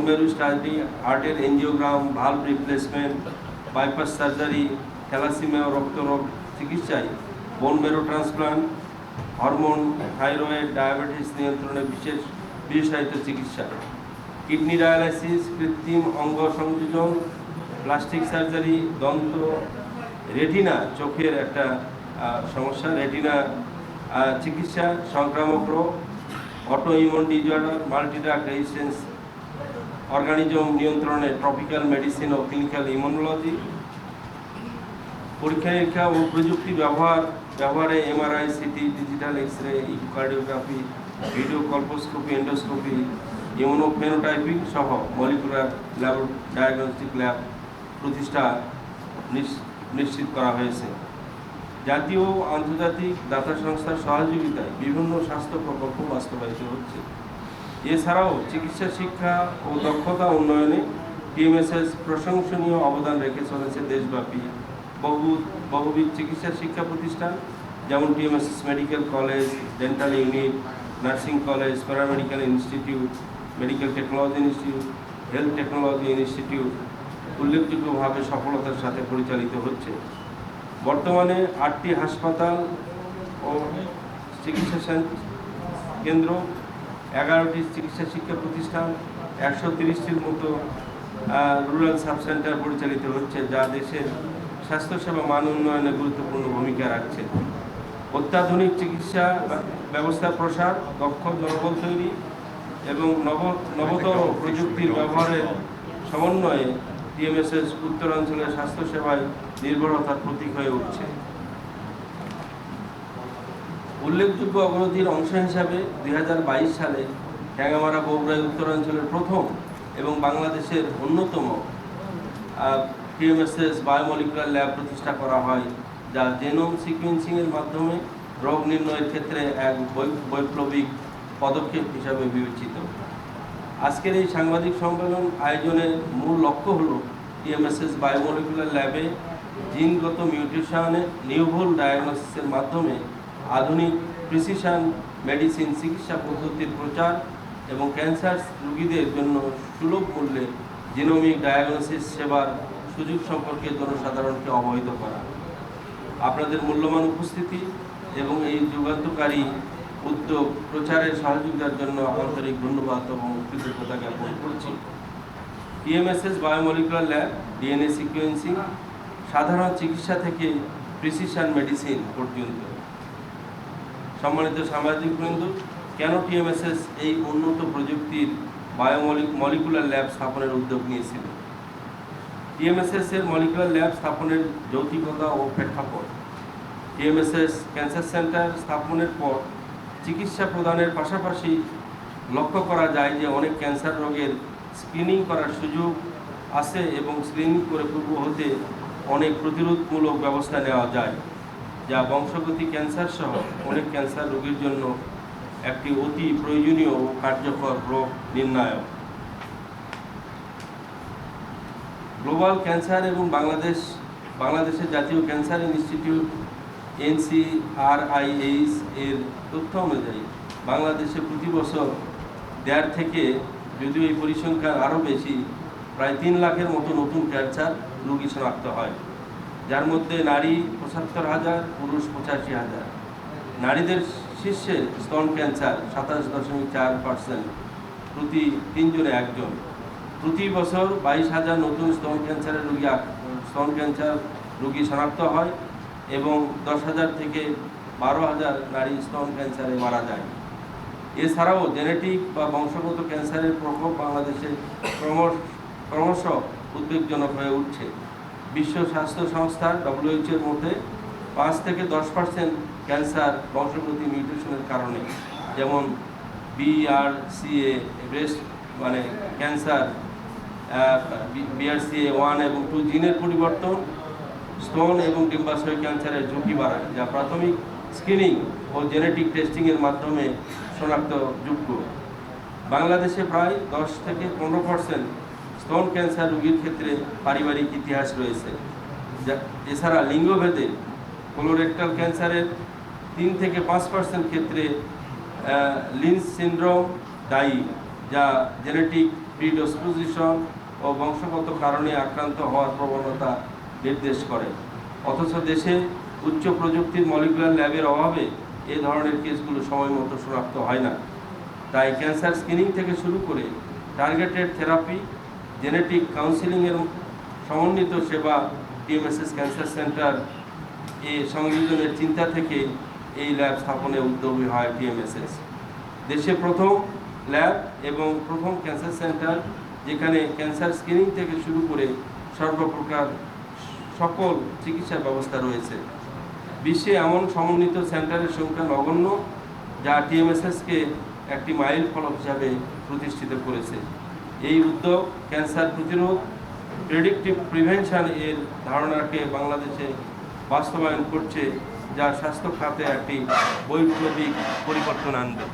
বোন marrow study হার্টের angiogram valve replacement bypass surgery thalassaemia রক্তরোগ চিকিৎসায় বোন মেরু ট্রান্সপ্লান্ট হরমোন থাইরয়েড ডায়াবেটিস নিয়ন্ত্রণে বিশেষ বিশেষায়িত চিকিৎসা কিডনি ডায়ালাইসিস কৃত্রিম অঙ্গ সংযোজন প্লাস্টিক সার্জারি দন্ত রেটিনা চোখের একটা সমস্যা রেটিনা চিকিৎসা সংক্রামক রোগ auto immune disorder multidrug resistance organism নিয়ন্ত্রণে ট্রপিক্যাল মেডিসিন ও ক্লিনিক্যাল ইমিউনোলজি পরীক্ষা নিরীক্ষা ও প্রযুক্তি ব্যবহার, ব্যবহারে MRI, CT, digital X ray echocardiography, video colposcopy, endoscopy immunophenotyping সহ মলিকুলার ল্যাব, ডায়াগনস্টিক ল্যাব প্রতিষ্ঠা নিশ্চিত করা হয়েছে। জাতীয় ও আন্তর্জাতিক দাতা সংস্থার সহযোগিতায় বিভিন্ন স্বাস্থ্য প্রকল্প বাস্তবায়িত হচ্ছে। এছাড়াও চিকিৎসা শিক্ষা ও দক্ষতা উন্নয়নে টিএমএসএস প্রশংসনীয় অবদান রেখে চলেছে দেশব্যাপী বহু, বহুবিধ চিকিৎসা শিক্ষা প্রতিষ্ঠান, যেমন TMSS medical college, dental unit, nursing college, paramedical institute, medical technology institute, health technology institute উল্লেখযোগ্যভাবে সফলতার সাথে পরিচালিত হচ্ছে। বর্তমানে আটটি হাসপাতাল ও চিকিৎসা কেন্দ্র এগারোটি চিকিৎসা শিক্ষা প্রতিষ্ঠান, একশো তিরিশটির মতো রুরাল সাব সেন্টার পরিচালিত হচ্ছে, যা দেশের স্বাস্থ্যসেবা মান উন্নয়নে গুরুত্বপূর্ণ ভূমিকা রাখছে। অত্যাধুনিক চিকিৎসা ব্য- ব্যবস্থার প্রসার, দক্ষ জনবল তৈরি এবং নব নবতর প্রযুক্তির ব্যবহারের সমন্বয়ে টিএমএসএস উত্তরাঞ্চলের স্বাস্থ্যসেবায় নির্ভরতার প্রতীক হয়ে উঠছে। উল্লেখযোগ্য অগ্রগতির অংশ হিসাবে দুই হাজার বাইশ সালে ঠ্যাঙ্গামারা বগুড়ায় উত্তরাঞ্চলের প্রথম এবং বাংলাদেশের অন্যতম টিএমএসএস বায়োমলিকুলার ল্যাব প্রতিষ্ঠা করা হয়, যা জেনোম সিকুয়েন্সিংয়ের মাধ্যমে রোগ নির্ণয়ের ক্ষেত্রে এক বৈপ্লবিক পদক্ষেপ হিসাবে বিবেচিত। আজকের এই সাংবাদিক সম্মেলন আয়োজনের মূল লক্ষ্য হল টিএমএসএস বায়োমলিকুলার ল্যাবে জিনগত মিউটেশনে নিউভোল ডায়াগনোসিসের মাধ্যমে আধুনিক প্রিসিশন মেডিসিন চিকিৎসা পদ্ধতির প্রচার এবং ক্যান্সার রোগীদের জন্য সুলভ মূল্যে জিনোমিক ডায়াগনোসিস সেবার সুযোগ সম্পর্কে জনসাধারণকে অবহিত করা। আপনাদের মূল্যবান উপস্থিতি এবং এই যুগান্তকারী উদ্যোগ প্রচারের সহযোগিতার জন্য আন্তরিক ধন্যবাদ এবং কৃতজ্ঞতা জ্ঞাপন করছি। TMSS biomolecular lab DNA sequencing সাধারণ চিকিৎসা থেকে প্রিসিশন মেডিসিন পর্যন্ত। সম্মানিত সাংবাদিক বৃন্দ, কেন টিএমএসএস এই উন্নত প্রযুক্তির বায়োমলিক মলিকুলার ল্যাব স্থাপনের উদ্যোগ নিয়েছিল? টিএমএসএস এর মলিকুলার ল্যাব স্থাপনের যৌতিকতা ও প্রেক্ষাপট। টিএমএসএস ক্যান্সার সেন্টার স্থাপনের পর চিকিৎসা প্রদানের পাশাপাশি লক্ষ্য করা যায় যে অনেক ক্যান্সার রোগের স্ক্রিনিং করার সুযোগ আছে এবং স্ক্রিনিং করে পূর্ব হতে অনেক প্রতিরোধমূলক ব্যবস্থা নেওয়া যায়। যা বংশগতি ক্যান্সার সহ অনেক ক্যান্সার রোগীর জন্য একটি অতি প্রয়োজনীয় ও কার্যকর রোগ নির্ণায়ক। গ্লোবাল ক্যান্সার এবং বাংলাদেশ, বাংলাদেশের জাতীয় ক্যান্সার ইনস্টিটিউট, এনসিআরআইএইচ এর তথ্য অনুযায়ী বাংলাদেশে প্রতি বছর দেড় থেকে যদিও এই পরিসংখ্যান আরও বেশি, প্রায় তিন লাখের মতো নতুন ক্যান্সার রোগী শনাক্ত হয়। যার মধ্যে নারী পঁচাত্তর হাজার, পুরুষ পঁচাশি হাজার। নারীদের শীর্ষে স্তন ক্যান্সার সাতাশ দশমিক চার পার্সেন্ট প্রতি তিনজনে একজন। প্রতি বছর বাইশ হাজার নতুন স্তন ক্যান্সারের রোগী স্তন ক্যান্সার রোগী শনাক্ত হয় এবং দশ হাজার থেকে বারো হাজার নারী স্তন ক্যান্সারে মারা যায়। এছাড়াও জেনেটিক বা বংশগত ক্যান্সারের প্রকোপ বাংলাদেশে ক্রমশ ক্রমশ উদ্বেগজনক হয়ে উঠছে। বিশ্ব স্বাস্থ্য সংস্থার ডব্লিউএইচ এর মধ্যে পাঁচ থেকে দশ পার্সেন্ট ক্যান্সার বংশগতি মিউটেশনের কারণে, যেমন বিআরসিএ ব্রেস্ট মানে ক্যান্সার বিআরসিএ ওয়ান এবং টু জিনের পরিবর্তন স্তন এবং ডিম্বাশয় ক্যান্সারের ঝুঁকি বাড়ায়, যা প্রাথমিক স্ক্রিনিং ও জেনেটিক টেস্টিংয়ের মাধ্যমে শনাক্তযোগ্য। বাংলাদেশে প্রায় দশ থেকে পনেরো পার্সেন্ট স্তন ক্যান্সার রোগীর ক্ষেত্রে পারিবারিক ইতিহাস রয়েছে। যা, এছাড়া লিঙ্গভেদে কোলোরেক্টাল ক্যান্সারের তিন থেকে পাঁচ পার্সেন্ট ক্ষেত্রে লিন্স সিনড্রোম দায়ী, যা জেনেটিক প্রিডসপোজিশন ও বংশগত কারণে আক্রান্ত হওয়ার প্রবণতা নির্দেশ করে। অথচ দেশে উচ্চ প্রযুক্তির মলিকুলার ল্যাবের অভাবে এ ধরনের কেসগুলো সময় মতো শনাক্ত হয় না। তাই ক্যান্সার স্ক্রিনিং থেকে শুরু করে টার্গেটেড থেরাপি জেনেটিক কাউন্সিলিংয়ের সমন্বিত সেবা টিএমএসএস ক্যান্সার সেন্টার এ সংযোজনের চিন্তা থেকে এই ল্যাব স্থাপনে উদ্যোগী হয় টিএমএসএস দেশে প্রথম ল্যাব এবং প্রথম ক্যান্সার সেন্টার যেখানে ক্যান্সার স্ক্রিনিং থেকে শুরু করে সর্বপ্রকার সকল চিকিৎসা ব্যবস্থা রয়েছে। বিশ্বে এমন সমন্বিত সেন্টারের সংখ্যা নগণ্য, যা টিএমএসএসকে একটি মাইল ফলক হিসাবে প্রতিষ্ঠিত করেছে। এই উদ্যোগ ক্যান্সার প্রতিরোধ প্রেডিক্টিভ প্রিভেনশন এর ধারণাকে বাংলাদেশে বাস্তবায়ন করছে, যা স্বাস্থ্য খাতে একটি বৈপ্লবিক পরিবর্তন আনবে।